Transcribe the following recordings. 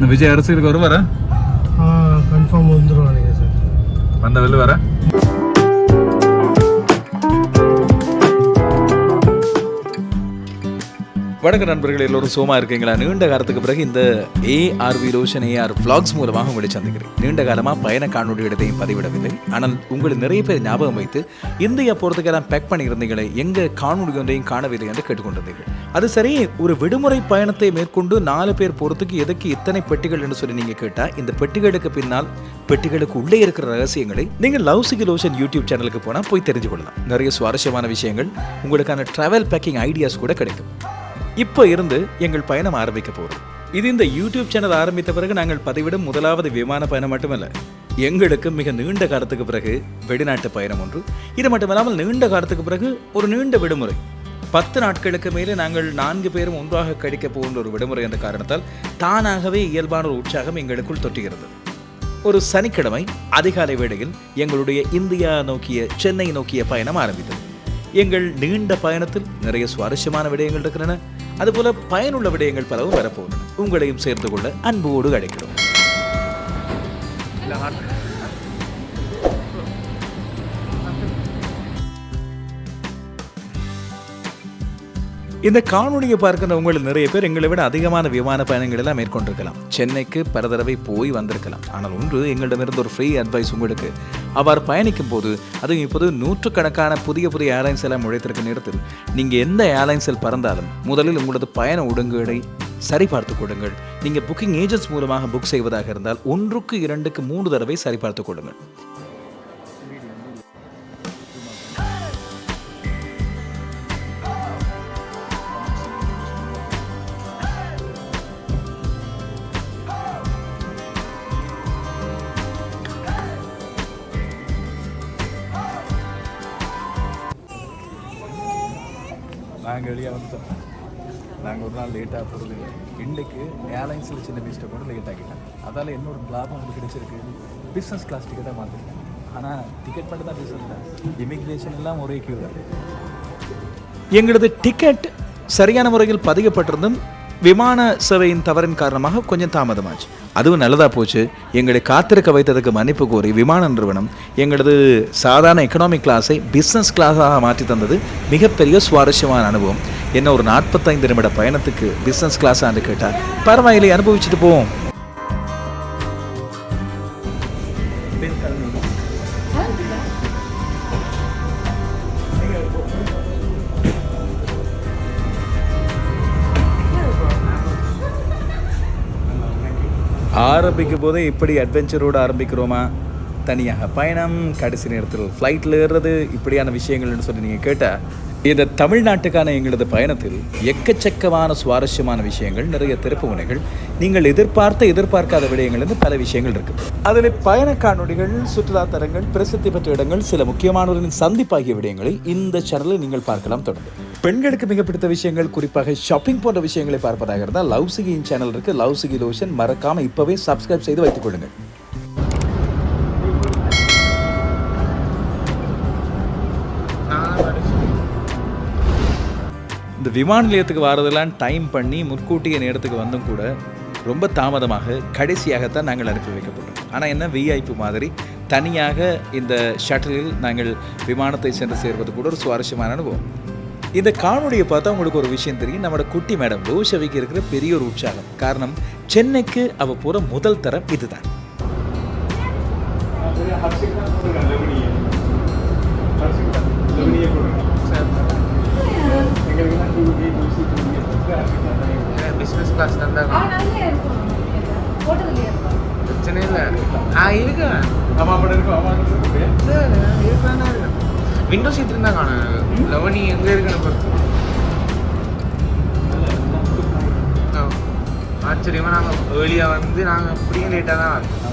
இந்த விஜய் அரசியலுக்கு வருவாரா கன்ஃபார்ம் வந்துடும் சார் வந்த வெளில வர வணக்க நண்பர்கள் எல்லோரும் சோமா இருக்கீங்களா? நீண்ட காலத்துக்கு பிறகு இந்த ஏஆர்வி ரோஷன் ஏஆர் பிளாக்ஸ் மூலமாக உங்களை சந்திக்கிறேன். நீண்ட காலமாக பயண காணொலி இடத்தையும் பதிவிடவில்லை. ஆனால் உங்களை நிறைய பேர் ஞாபகம் வைத்து இந்தியா போகிறதுக்கெல்லாம் பேக் பண்ணியிருந்தீங்களே எங்கள் காணொலி ஒன்றையும் காணவில்லை என்று கேட்டுக்கொண்டிருந்தீர்கள். அது சரி ஒரு விடுமுறை பயணத்தை மேற்கொண்டு நாலு பேர் போகிறதுக்கு எதுக்கு இத்தனை பெட்டிகள் என்று சொல்லி நீங்கள் கேட்டால் இந்த பெட்டிகளுக்கு பின்னால் பெட்டிகளுக்கு உள்ளே இருக்கிற ரகசியங்களை நீங்கள் லவ் சிகி லோஷன் யூடியூப் சேனலுக்கு போனால் போய் தெரிஞ்சு கொள்ளலாம் நிறைய சுவாரஸ்யமான விஷயங்கள் உங்களுக்கான ட்ராவல் பேக்கிங் ஐடியாஸ் கூட கிடைக்கும். இப்போ இருந்து எங்கள் பயணம் ஆரம்பிக்க போகிறோம் இது இந்த யூடியூப் சேனல் ஆரம்பித்த பிறகு நாங்கள் பதிவிடும் முதலாவது விமான பயணம் மட்டுமல்ல. எங்களுக்கு மிக நீண்ட காலத்துக்கு பிறகு வெளிநாட்டு பயணம் ஒன்று. இது மட்டுமல்லாமல் நீண்ட காலத்துக்கு பிறகு ஒரு நீண்ட விடுமுறை. பத்து நாட்களுக்கு மேலே நாங்கள் நான்கு பேரும் ஒன்றாக கழிக்க போகின்ற ஒரு விடுமுறை என்ற காரணத்தால் தானாகவே இயல்பான ஒரு உற்சாகம் எங்களுக்குள் தொட்டுகிறது. ஒரு சனிக்கிழமை அதிகாலை வேளையில் எங்களுடைய இந்தியா நோக்கிய சென்னை நோக்கிய பயணம் ஆரம்பித்தது. எங்கள் நீண்ட பயணத்தில் நிறைய சுவாரஸ்யமான விடயங்கள் இருக்கின்றன. அதுபோல பயனுள்ள விடயங்கள் பலவும் வரப்போகுது உங்களையும் சேர்த்து கொள்ள அன்போடு அழைக்கிறோம். இந்த காணொலியை பார்க்கிற உங்களில் நிறைய பேர் எங்களை விட அதிகமான விமான பயணங்கள் எல்லாம் மேற்கொண்டிருக்கலாம். சென்னைக்கு பல தடவை போய் வந்திருக்கலாம். ஆனால் ஒன்று எங்களிடமிருந்து ஒரு ஃப்ரீ அட்வைஸ் உங்களுக்கு. அவ்வாறு பயணிக்கும் போது அதுவும் இப்போது நூற்றுக்கணக்கான புதிய புதிய ஏர்லைன்ஸ் எல்லாம் உழைத்திருக்க நேரத்தில் நீங்கள் எந்த ஏர்லைன்ஸில் பறந்தாலும் முதலில் உங்களது பயண ஒடுங்குகளை சரிபார்த்து கொடுங்கள் நீங்கள் புக்கிங் ஏஜென்ட்ஸ் மூலமாக புக் செய்வதாக இருந்தால் ஒன்றுக்கு இரண்டுக்கு மூன்று தடவை சரிபார்த்து கொடுங்கள் நாங்கள் வெளியே வந்துட்டோம். நாங்கள் ஒரு நாள் லேட்டாக போகிறது இன்றைக்கு ஏர்லைன்ஸில் சின்ன மிஸ்டேக் கூட லேட் ஆகிட்டேன் அதால் என்னோட லாபம் உங்களுக்கு கிடைச்சிருக்கு. பிஸ்னஸ் கிளாஸ் டிக்கெட்டாக மாற்றிருக்கேன் ஆனால் டிக்கெட் மட்டும் தான் பிஸ்னஸ் தான். இமிக்ரேஷன் எல்லாம் ஒரே கியூ தான். எங்களது டிக்கெட் சரியான முறையில் பதியப்பட்டிருந்தும் விமான சேவையின் தவறின் காரணமாக கொஞ்சம் தாமதமாச்சு. அதுவும் நல்லதாக போச்சு. எங்களை காத்திருக்க வைத்ததுக்கு மன்னிப்பு கோரி விமான நிறுவனம் எங்களது சாதாரண எக்கனாமிக் கிளாஸை பிஸ்னஸ் கிளாஸாக மாற்றி தந்தது. மிகப்பெரிய சுவாரஸ்யமான அனுபவம். என்ன ஒரு நாற்பத்தைந்து நிமிட பயணத்துக்கு பிஸ்னஸ் கிளாஸான்னு கேட்டால் பரவாயில்லை அனுபவிச்சுட்டு போவோம். ஆரம்பிக்கும் போதே இப்படி அட்வென்ச்சரோடு ஆரம்பிக்கிறோமா? தனியாக பயணம் கடைசி நேரத்தில் ஃப்ளைட்டில் ஏறுறது இப்படியான விஷயங்கள்னு சொல்லி நீங்கள் கேட்டால் இந்த தமிழ்நாட்டுக்கான எங்களது பயணத்தில் எக்கச்சக்கமான சுவாரஸ்யமான விஷயங்கள் நிறைய திருப்பு முனைகள். நீங்கள் எதிர்பார்த்த எதிர்பார்க்காத விடயங்கள்னு பல விஷயங்கள் இருக்குது அதில் பயண காணொலிகள் சுற்றுலா தலங்கள் பிரசித்தி பெற்ற இடங்கள் சில முக்கியமானவர்களின் சந்திப்பாகிய விடயங்களை இந்த சேனலில் நீங்கள் பார்க்கலாம் தொடர்ந்து. பெண்களுக்கு மிக பிடித்த விஷயங்கள் குறிப்பாக ஷாப்பிங் போன்ற விஷயங்களை பார்ப்பதாக இருந்தால் லவ் சிகியின் சேனல் இருக்கு. லவ் சிகி லோஷன் மறக்காம இப்பவே சப்ஸ்கிரைப் செய்து வைத்துக் கொள்ளுங்கள். இந்த விமான நிலையத்துக்கு வரதெல்லாம் டைம் பண்ணி முற்கூட்டிய நேரத்துக்கு வந்தும் கூட ரொம்ப தாமதமாக கடைசியாகத்தான் நாங்கள் அனுப்பி வைக்கப்பட்டோம் ஆனால் என்ன விஐபி மாதிரி தனியாக இந்த ஷட்டிலில் நாங்கள் விமானத்தை சென்று சேர்வது கூட ஒரு சுவாரஸ்யமான அனுபவம். இந்த காணொலியை பார்த்தா உங்களுக்கு ஒரு விஷயம் தெரியும். நம்மளோட குட்டி மேடம் லோஷவிக்கு இருக்கிற பெரிய ஒரு உற்சாகம். காரணம் சென்னைக்கு அவ போகிற முதல் தரம் இதுதான். பிஸ்னஸ் இருக்கும். ஹோட்டல்ல இருக்கும். பிரச்சனை இல்லை. ஆ இருக்கு. விண்டோ சீட் இருந்தா காணும். லவனி எங்க இருக்குன்னு பொறுத்து ஆ. ஆச்சரியமா நாங்க ஏர்லியா வந்து நாங்க அப்படியும் லேட்டா தான் வந்தோம்.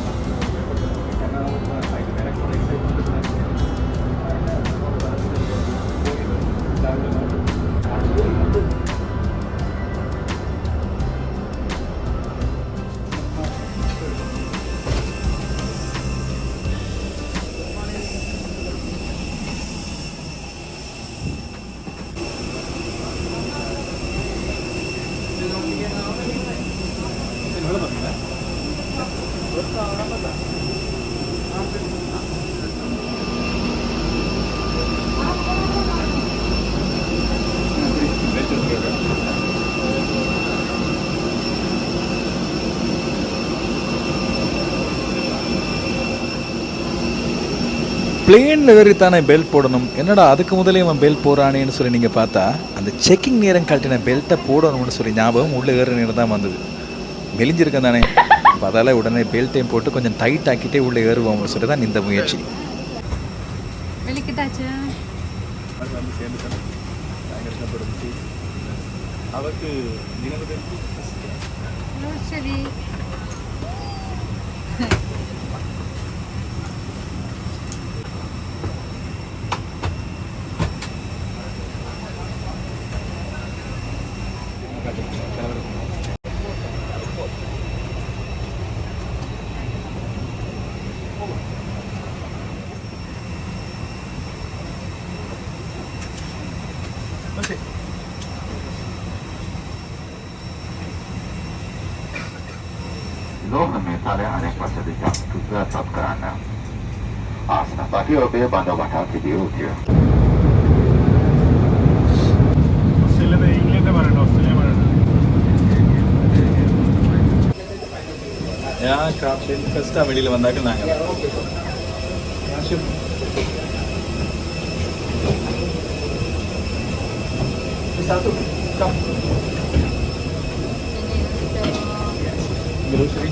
பிளேனில் ஏறி தானே பெல்ட் போடணும்? என்னடா அதுக்கு முதலே அவன் பெல்ட் போடுறானேன்னு சொல்லி நீங்கள் பார்த்தா அந்த செக்கிங் நேரம் கழட்டின பெல்ட்டை போடணும்னு சொல்லி ஞாபகம் உள்ளே ஏற நேரம் தான் வந்தது. மெலிஞ்சிருக்கேன் தானே? அப்ப அதால உடனே பெல்ட்டையும் போட்டு கொஞ்சம் டைட் ஆக்கிட்டே உள்ளே ஏறுவோம்னு சொல்லி தான் இந்த முயற்சி. வெளிக்கிட்டாச்சு. കുറച്ച് Norme metale anexate de cap tută tapcana. Asta, dacă eu pe bandă vacate de utiu. Australia England പറയണ്ട ഓസ്ട്രേലിയ പറയണ്ട ഞാൻ കാർഷിക ഫസ്റ്റ് വെളിയിൽ വന്നാക്കൾ നാങ്ങൾ வந்தாக்க நாங்கள் grocery.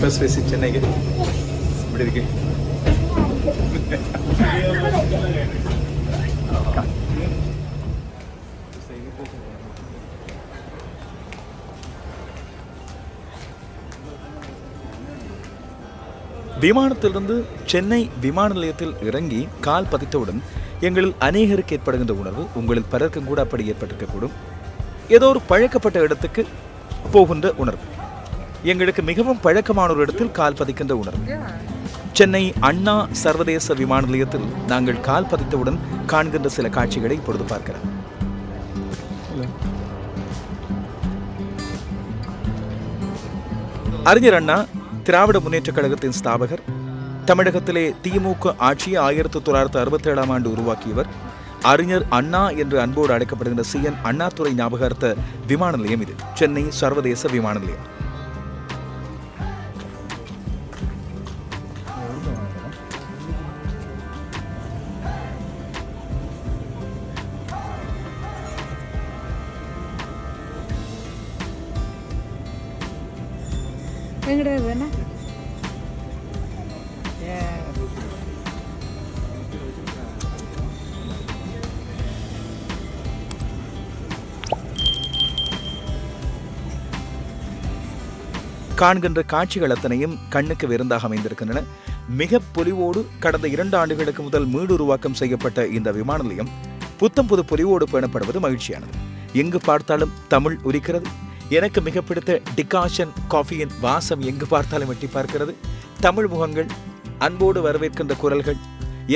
ஃபர்ஸ்ட் விசிட் சென்னைக்கு இப்படி விமானத்திலிருந்து சென்னை விமான நிலையத்தில் இறங்கி கால் பதித்தவுடன் எங்களில் அநேகருக்கு ஏற்படுகின்ற உணர்வு உங்களில் பலருக்கும் கூட அப்படி ஏற்பட்டிருக்கக்கூடும். ஏதோ ஒரு பழக்கப்பட்ட இடத்துக்கு போகின்ற உணர்வு. எங்களுக்கு மிகவும் பழக்கமான ஒரு இடத்தில் கால் பதிக்கின்ற உணர்வு. சென்னை அண்ணா சர்வதேச விமான நிலையத்தில் நாங்கள் கால் பதித்தவுடன் காண்கின்ற சில காட்சிகளை இப்பொழுது பார்க்கிறோம் அறிஞர் அண்ணா திராவிட முன்னேற்றக் கழகத்தின் ஸ்தாபகர் தமிழகத்திலே திமுக ஆட்சியை ஆயிரத்தி தொள்ளாயிரத்து அறுபத்தி ஏழாம் ஆண்டு உருவாக்கியவர் அறிஞர் அண்ணா என்று அன்போடு அழைக்கப்படுகின்ற சி. என். அண்ணாதுரை ஞாபகார்த்த விமான நிலையம் இது. சென்னை சர்வதேச விமான நிலையம். எங்கடா வேணா? காண்கின்ற காட்சிகள் அத்தனையும் கண்ணுக்கு விருந்தாக அமைந்திருக்கின்றன. மிக பொலிவோடு கடந்த இரண்டு ஆண்டுகளுக்கு முதல் மீளுருவாக்கம் செய்யப்பட்ட இந்த விமான நிலையம் புத்தம் புது பொலிவோடு பேணப்படுவது மகிழ்ச்சியானது. எங்கு பார்த்தாலும் தமிழ் உரிக்கிறது எனக்கு மிக பிடித்த டிகாஷன் காஃபியின் வாசம் எங்கு பார்த்தாலும் எட்டி பார்க்கிறது. தமிழ் முகங்கள் அன்போடு வரவேற்கின்ற குரல்கள்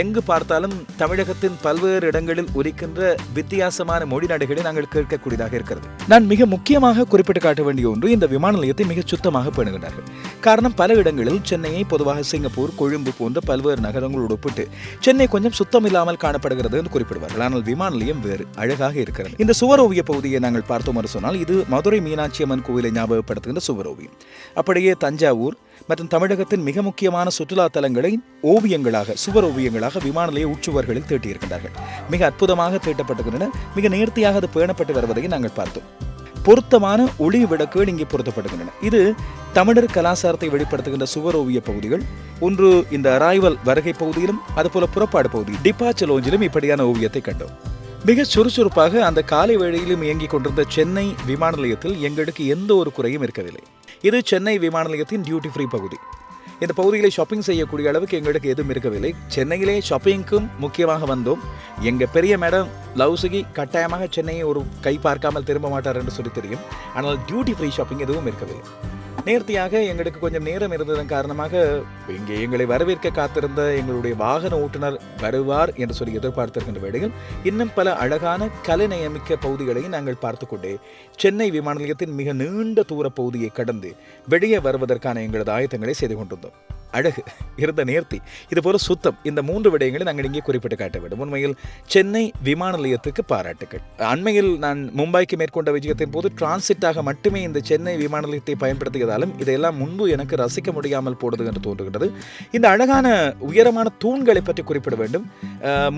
எங்கு பார்த்தாலும் தமிழகத்தின் பல்வேறு இடங்களில் உரிக்கின்ற வித்தியாசமான மொழி நடைகளை நாங்கள் கேட்கக்கூடியதாக இருக்கிறது. நான் மிக முக்கியமாக குறிப்பிட்டு காட்ட வேண்டிய ஒன்று இந்த விமான நிலையத்தை மிக சுத்தமாக பேணுகின்றார்கள். காரணம் பல இடங்களில் சென்னையை பொதுவாக சிங்கப்பூர் கொழும்பு போன்ற பல்வேறு நகரங்களோடு ஒப்பிட்டு சென்னை கொஞ்சம் சுத்தம் இல்லாமல் காணப்படுகிறது என்று குறிப்பிடுவார்கள். ஆனால் விமான நிலையம் வேறு அழகாக இருக்கிறது. இந்த சுவரோவிய பகுதியை நாங்கள் பார்த்தோம் என்று சொன்னால் இது மதுரை மீனாட்சி அம்மன் கோவிலை ஞாபகப்படுத்துகின்ற சுவரோவியம். அப்படியே தஞ்சாவூர் மற்றும் தமிழகத்தின் மிக முக்கியமான சுற்றுலா தலங்களை ஓவியங்களாக சுவர் ஓவியங்களாக விமான நிலைய உச்சுவர்களில் தீட்டியிருக்கின்றார்கள். மிக அற்புதமாக தீட்டப்பட்டிருக்கின்றன. மிக நேர்த்தியாக அது பேணப்பட்டு வருவதை நாங்கள் பார்த்தோம். பொருத்தமான ஒளி விளக்குகள் இங்கே பொருத்தப்படுகின்றன. இது தமிழர் கலாச்சாரத்தை வெளிப்படுத்துகின்ற சுவர் ஓவிய பகுதிகள். ஒன்று இந்த அராய்வல் வருகை பகுதியிலும் அதுபோல புறப்பாடு பகுதி டிபாச்சல் லோஞ்சிலும் இப்படியான ஓவியத்தை கண்டோம். மிக சுறுசுறுப்பாக அந்த காலை வேளையிலும் இயங்கிக் கொண்டிருந்த சென்னை விமான நிலையத்தில் எங்களுக்கு எந்த ஒரு குறையும் இருக்கவில்லை. இது சென்னை விமான நிலையத்தின் டியூட்டி ஃப்ரீ பகுதி. இந்த பகுதியில் ஷாப்பிங் செய்யக்கூடிய அளவுக்கு எங்களுக்கு எதுவும் இருக்கவில்லை. சென்னையிலே ஷாப்பிங்க்கும் முக்கியமாக வந்தோம். எங்கள் பெரிய மேடம் லவ்சுகி கட்டாயமாக சென்னையை ஒரு கை பார்க்காமல் திரும்ப மாட்டார் என்று சொல்லி தெரியும். ஆனால் டியூட்டி ஃப்ரீ ஷாப்பிங் எதுவும் இருக்கவில்லை. நேர்த்தியாக எங்களுக்கு கொஞ்சம் நேரம் இருந்ததன் காரணமாக இங்கே எங்களை வரவேற்க காத்திருந்த எங்களுடைய வாகன ஓட்டுநர் வருவார் என்று சொல்லி எதிர்பார்த்திருக்கின்ற வேளையில் இன்னும் பல அழகான கலைநயமிக்க பகுதிகளையும் நாங்கள் பார்த்து கொண்டே சென்னை விமான நிலையத்தின் மிக நீண்ட தூர பகுதியை கடந்து வெளியே வருவதற்கான எங்களது ஆயத்தங்களை செய்து கொண்டிருந்தோம். அழகு இருந்த நேர்த்தி இதுபோல் சுத்தம் இந்த மூன்று விடயங்களை நாங்கள் இங்கே குறிப்பிட்டு காட்ட வேண்டும். உண்மையில் சென்னை விமான நிலையத்துக்கு பாராட்டுகள் அண்மையில் நான் மும்பைக்கு மேற்கொண்ட விஜயத்தின் போது டிரான்சிட்டாக மட்டுமே இந்த சென்னை விமான நிலையத்தை பயன்படுத்தியதாலும் இதையெல்லாம் முன்பு எனக்கு ரசிக்க முடியாமல் போடுது என்று தோன்றுகிறது இந்த அழகான உயரமான தூண்களை பற்றி குறிப்பிட வேண்டும்.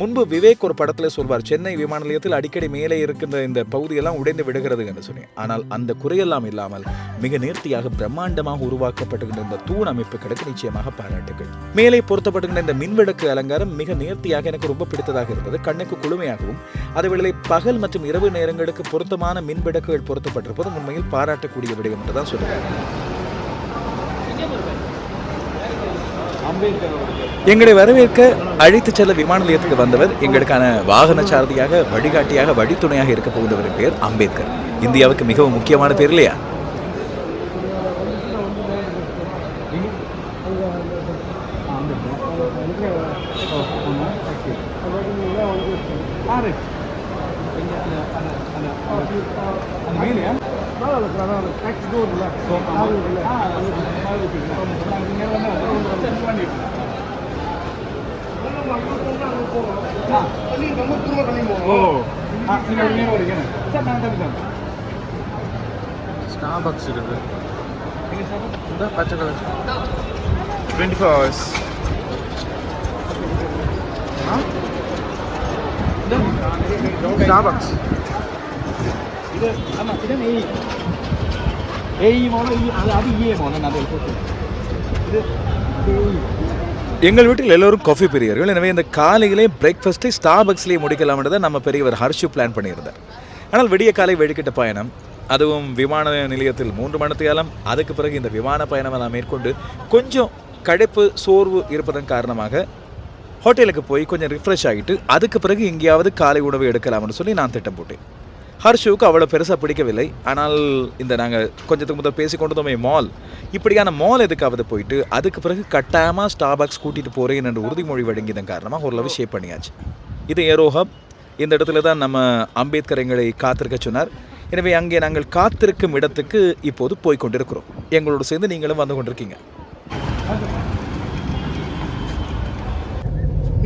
முன்பு விவேக் ஒரு படத்தில் சொல்வார் சென்னை விமான நிலையத்தில் அடிக்கடி மேலே இருக்கின்ற இந்த பகுதியெல்லாம் உடைந்து விடுகிறது என்று சொன்னேன். ஆனால் அந்த குறையெல்லாம் இல்லாமல் மிக நேர்த்தியாக பிரம்மாண்டமாக உருவாக்கப்பட்டுகின்ற இந்த தூண் அமைப்புகளுக்கு நிச்சயமாக பாராட்டுகள். மேலே பொருத்தப்படுகின்ற இந்த மின்விளக்கு அலங்காரம் மிக நேர்த்தியாக எனக்கு ரொம்ப பிடித்ததாக இருந்தது. கண்ணுக்கு குளுமையாகவும் அதேவேளை பகல் மற்றும் இரவு நேரங்களுக்கு பொருத்தமான மின்விளக்குகள் பொருத்தப்பட்டிருப்பது உண்மையில் பாராட்டக்கூடிய விடயம் என்று தான் சொல்லுவேன். எங்களை வரவேற்க அழைத்துச் செல்ல விமான நிலையத்துக்கு வந்தவர் எங்களுக்கான வாகன சாரதியாக வழிகாட்டியாக வழித்துணையாக இருக்க போகின்றவரின் பேர் அம்பேத்கர். இந்தியாவுக்கு மிகவும் முக்கியமான பேர் இல்லையா? ஸ்டார்பக்ஸ் இருக்கு இந்த பச்சை கலர் டுவெண்ட்டி ஃபோர் ஹவர்ஸ் இது எங்கள் வீட்டில் எல்லோரும் காஃபி பிரியர்கள் எனவே இந்த காலையிலே பிரேக்ஃபாஸ்ட்டை ஸ்டார்பக்ஸ்லேயே முடிக்கலாம்ன்றதை நம்ம பெரியவர் ஹர்ஷு பிளான் பண்ணியிருந்தார். ஆனால் விடிய காலை வெடிக்கிட்ட பயணம் அதுவும் விமான நிலையத்தில் மூன்று மணித்தியாலம் அதுக்கு பிறகு இந்த விமான பயணம் எல்லாம் மேற்கொண்டு கொஞ்சம் களைப்பு சோர்வு இருப்பதன் காரணமாக ஹோட்டலுக்கு போய் கொஞ்சம் ரிஃப்ரெஷ் ஆகிட்டு அதுக்கு பிறகு எங்கேயாவது காலை உணவு எடுக்கலாம்னு சொல்லி நான் திட்டம் போட்டேன் ஹர்ஷுவுக்கு அவ்வளோ பெருசாக பிடிக்கவில்லை. ஆனால் இந்த நாங்கள் கொஞ்சத்துக்கு முதல் பேசி கொண்டதுமே மால் இப்படியான மால் எதுக்காவது போயிட்டு அதுக்கு பிறகு கட்டாயமாக ஸ்டாபாக்ஸ் கூட்டிகிட்டு போகிறேன் என்று உறுதிமொழி வழங்கியதன் காரணமாக ஓரளவு ஷேப் பண்ணியாச்சு. இது ஏரோ ஹப் இந்த இடத்துல தான் நம்ம அம்பேத்கர் எங்களை காத்திருக்க சொன்னார். எனவே அங்கே நாங்கள் காத்திருக்கும் இடத்துக்கு இப்போது போய் கொண்டிருக்கிறோம். எங்களோடு சேர்ந்து நீங்களும் வந்து கொண்டிருக்கீங்க.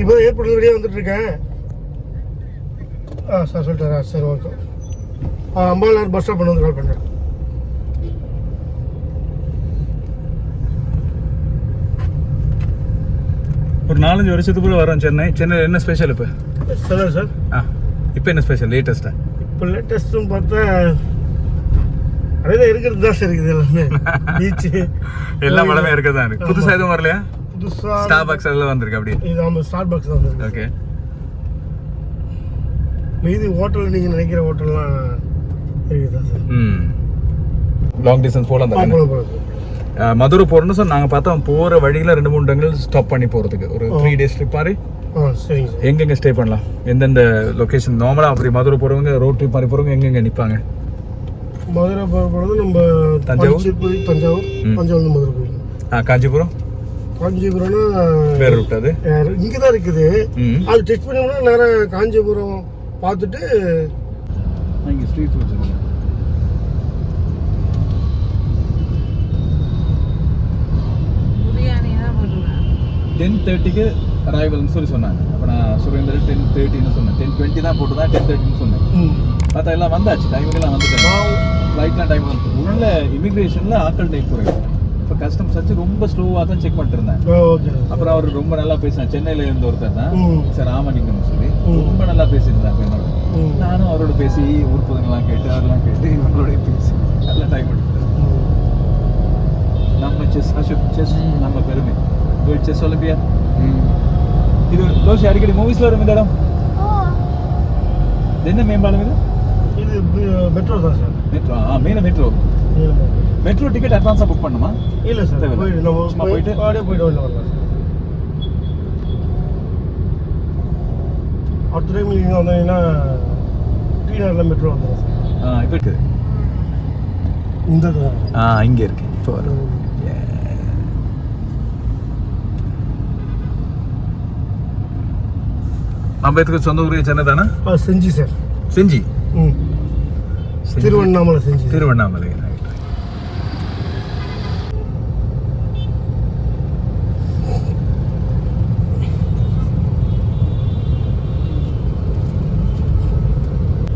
இப்போ ஏற்படுத்த வெளியே வந்துட்டு இருக்கேன்? ஆ சார் சொல்லிட்டாரா? சரி ஓகே அம்பாளார் பஸ் ஸ்டாப் வந்து கால் பண்ணுறேன் ஒரு நாலஞ்சு வருஷத்துக்குள்ள வரோம் சென்னை. சென்னையில் என்ன ஸ்பெஷல் இப்போ? சொல்லுங்கள் சார் ஆ இப்போ என்ன ஸ்பெஷல் லேட்டஸ்ட்டாக இப்போ லேட்டஸ்ட்னு பார்த்தா அதே இருக்கிறது தான் சார் இருக்குது எல்லாமே. பீச்சு எல்லா இருக்கதான் இருக்கு புதுசாக எதுவும் வரலையா? புதுசாக ஸ்டாபாக்ஸ் எல்லாம் வந்திருக்கு அப்படியே. இது நம்ம ஸ்டார்ட் பாக்ஸ் தான் வந்துருக்கு. ஓகே மீதி ஹோட்டல் நீங்கள் நினைக்கிற ஹோட்டல்லாம் இருக்குதா லாங் டிஸ்டன்ஸ் போகலாம் தானே? மதுரை போகிறோம்னு சொல் நாங்கள் பார்த்தோம் போகிற வழியில் ரெண்டு மூணு இடங்கள் ஸ்டாப் பண்ணி போகிறதுக்கு ஒரு த்ரீ டேஸ் ட்ரிப் மாதிரி. சார். எங்கெங்க ஸ்டே பண்ணலாம்? எந்தெந்த லொக்கேஷன் நார்மலாக அப்படி மதுரை போகிறவங்க ரோட் ட்ரிப் மாதிரி போகிறவங்க எங்கெங்க நிற்பாங்க மதுரை போகிறது நம்ம தஞ்சாவூர்? பஞ்சப்பூர் தஞ்சாவூர். தஞ்சாவூர் மதுரை போயிடலாம். ஆ காஞ்சிபுரம்? காஞ்சிபுரம்னா வேறு ரூட் அது? இங்கே தான் இருக்குது. அது டெஸ்ட் பண்ணோம்னா நேராக காஞ்சிபுரம் பார்த்துட்டு இங்கே ஸ்ட்ரீட் ஃபுட்ஸ் டென் தேர்ட்டிக்கு அரைவல்னு சொல்லி சொன்னாங்க. அப்போ நான் சுரேந்தர் டென் தேர்ட்டின்னு சொன்னேன். டென் டுவெண்ட்டி தான் போட்டு தான் டென் தேர்ட்டின்னு சொன்னேன். பார்த்தா எல்லாம் வந்தாச்சு. டைமுக்கெல்லாம் வந்துட்டேன். ஃப்ளைட்லாம் டைம் வந்து உள்ள இமிக்ரேஷனில் ஆட்கள் டைம் குறையும் இப்போ கஸ்டம்ஸ் வச்சு ரொம்ப ஸ்லோவாக தான் செக் பண்ணிட்டு இருந்தேன். ஓகே அப்புறம் அவர் ரொம்ப நல்லா பேசினார். சென்னையில இருந்த ஒருத்தர் தான். சார் ராமலிங்கம் சொல்லி. ரொம்ப நல்லா பேசியிருந்தார் என்னோட. நானும் அவரோட பேசி ஊர் பொதுங்கெல்லாம் கேட்டு அதெல்லாம் கேட்டு இவங்களோட பேசி. நல்ல டைம் எடுத்தேன். நம்ம செஸ் அசோக் செஸ் நம்ம பெருமை. வேர்ல்ட் செஸ் ஒலிம்பியா இது தோஷி அடிக்கடி மூவிஸ்ல வரும் இந்த இடம் இது என்ன மேம்பாலம் இது இது மெட்ரோ தான் சார் மெட்ரோ ஆ மெயின் மெட்ரோ மெட்ரோ டிக்கெட் அட்வான்ஸாக புக் பண்ணுமா இல்லை சார் தேவையில்ல. போய் நம்ம சும்மா போயிட்டு? அப்படியே போயிட்டு வரலாம் சார் அடுத்த டைம் நீங்கள் வந்தீங்கன்னா டி நகரில் மெட்ரோ வந்துடும் சார் ஆ இப்போ இருக்குது இந்த ஆ இங்கே இருக்கு இப்போ வரும் అంబేద్కర్ சொந்த ఊరి చెన్నదానా செஞ்சு சார் செஞ்சி ம் திருவண்ணாமலை செஞ்சு திருவண்ணாமலை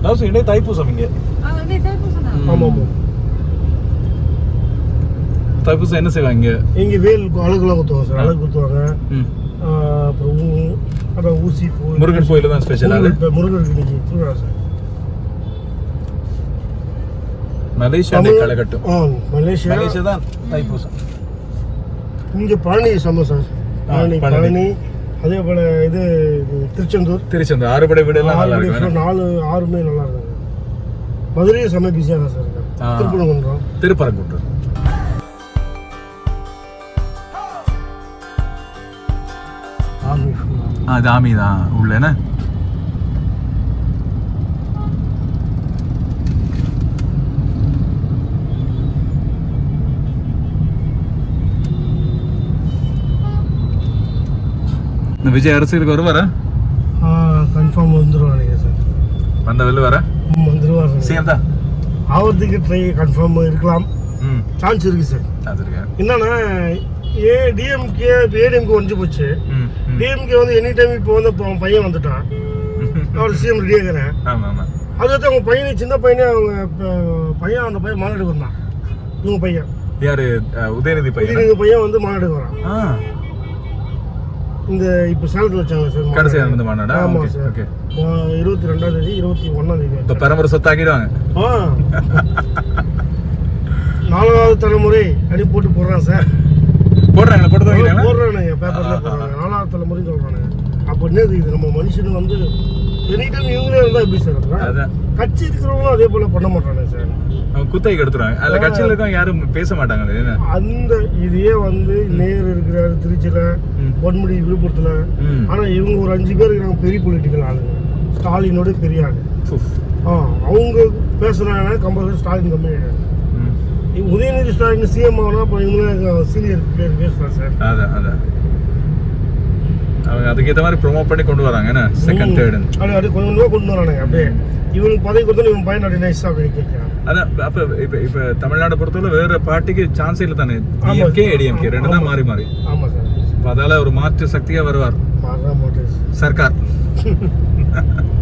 லவ்ஸ் இடையே தைப்பூசம் இங்கே ஆமாம் ஆமாம் தைப்பூசம் என்ன செய்வாங்க இங்கே வேல் அழகுலாம் குத்துவாங்க சார் அழகு குத்துவாங்க அப்புறம் அப்புறம் ஊசி பூ முருகன் கோயில் தான் ஸ்பெஷல் அது முருகன் இன்னைக்கு திருவிழா சார். மலேசியா களைகட்டும் ஆ மலேசியா. மலேசியா தான் தைப்பூசம். இங்கே பழனி சம சார். பழனி பழனி. அதே போல் இது திருச்செந்தூர். திருச்செந்தூர். ஆறுபடை வீடு எல்லாம் நல்லா இருக்கு நாலு ஆறுமே நல்லா இருக்காங்க மதுரையும் செம்ம பிஸியாக தான் சார். திருப்பரங்குன்றம். திருப்பரங்குன்றம். ஆ ஜாமி தான் உள்ள என்ன? இந்த விஜய் அரசியலுக்கு வருவாரா? கன்ஃபார்ம் வந்துடுவாங்க சார். வந்த வெளில வர வந்துருவாரு. சிஎம் தான்? ஆவறதுக்கு ட்ரை கன்ஃபார்ம் இருக்கலாம். சான்ஸ் இருக்கு சார். என்னன்னா ஏ டிஎம்கே ஏடிஎம்கே ஒழிஞ்சு போச்சு. டிஎம்கே வந்து எனி டைம் இப்போ வந்து இப்போ அவன் பையன் வந்துட்டான். அவர் சிஎம் ரெடி ஆகிறேன் ஆமா ஆமா. அதுக்கு அவங்க பையனை சின்ன பையனே அவங்க பையன் அந்த பையன் மாநாடு வந்தான். இவங்க பையன். யாரு? உதயநிதி பையன்? இவங்க பையன் வந்து மாநாடு வரான். இந்த இப்போ சேலத்தில் வச்சாங்க சார். கடைசியா நடந்த மாநாடா? ஆமா ஓகே, சார். ஓகே. இருபத்தி ரெண்டாம் தேதி இருபத்தி ஒன்றாம் தேதி. இப்ப பரம்பரை சொத்தாக்கிடுவாங்க. ஆ. நாலாவது தலைமுறை அடி போட்டு போடுறான் சார். போடுறாங்க போடுறானுங்க பேப்பர்ல போடுறாங்க நாலாவது தலைமுறை சொல்றானுங்க. அப்போ என்னது இது? நம்ம மனுஷனு வந்து எனி டைம் இவங்களே இருந்தா எப்படி சார்? அதான். கட்சி இருக்கிறவங்களும் அதே போல பண்ண மாட்டானுங்க சார். அவங்க குத்தகை எடுத்துருவாங்க. அதுல கட்சியில இருக்கவங்க யாரும் பேச மாட்டாங்க அந்த இதையே வந்து நேரு இருக்கிறாரு திருச்சியில. பொன்முடி விழுப்புரத்துல. ஆனா இவங்க ஒரு அஞ்சு பேர் இருக்கிறாங்க பெரிய பொலிட்டிக்கல் ஆளுங்க. ஸ்டாலினோட பெரிய ஆளு. ஆ அவங்க பேசுறாங்கன்னா கம்பல்சரி ஸ்டாலின் கம்மி ம். உதயநிதி ஸ்டாலின் சிஎம் ஆகணும் அப்போ இவங்க சீனியர் பிளேயர் பேசுறாங்க சார். அதான் அதான். அவங்க அதுக்கேற்ற மாதிரி ப்ரொமோட் பண்ணி கொண்டு வராங்க. என்ன? செகண்ட் தேர்டு அப்படியே அப்படியே கொஞ்சம் கொஞ்சமாக கொண்டு வரானுங்க. அப்படியே இவனுக்கு பதவி கொடுத்தா இவன் பையன் அப்படி நைஸா அப்படின்னு கேட்கிறான் அதான் அப்ப இப்ப இப்ப தமிழ்நாடு பொறுத்தவரை வேற பார்ட்டிக்கு சான்ஸ் இல்லை தானே. டிஎம்கே ஏடிஎம்கே ரெண்டு தான் மாறி மாறி. ஆமா சார். அதால ஒரு மாற்று சக்தியா வருவார். சர்க்கார்.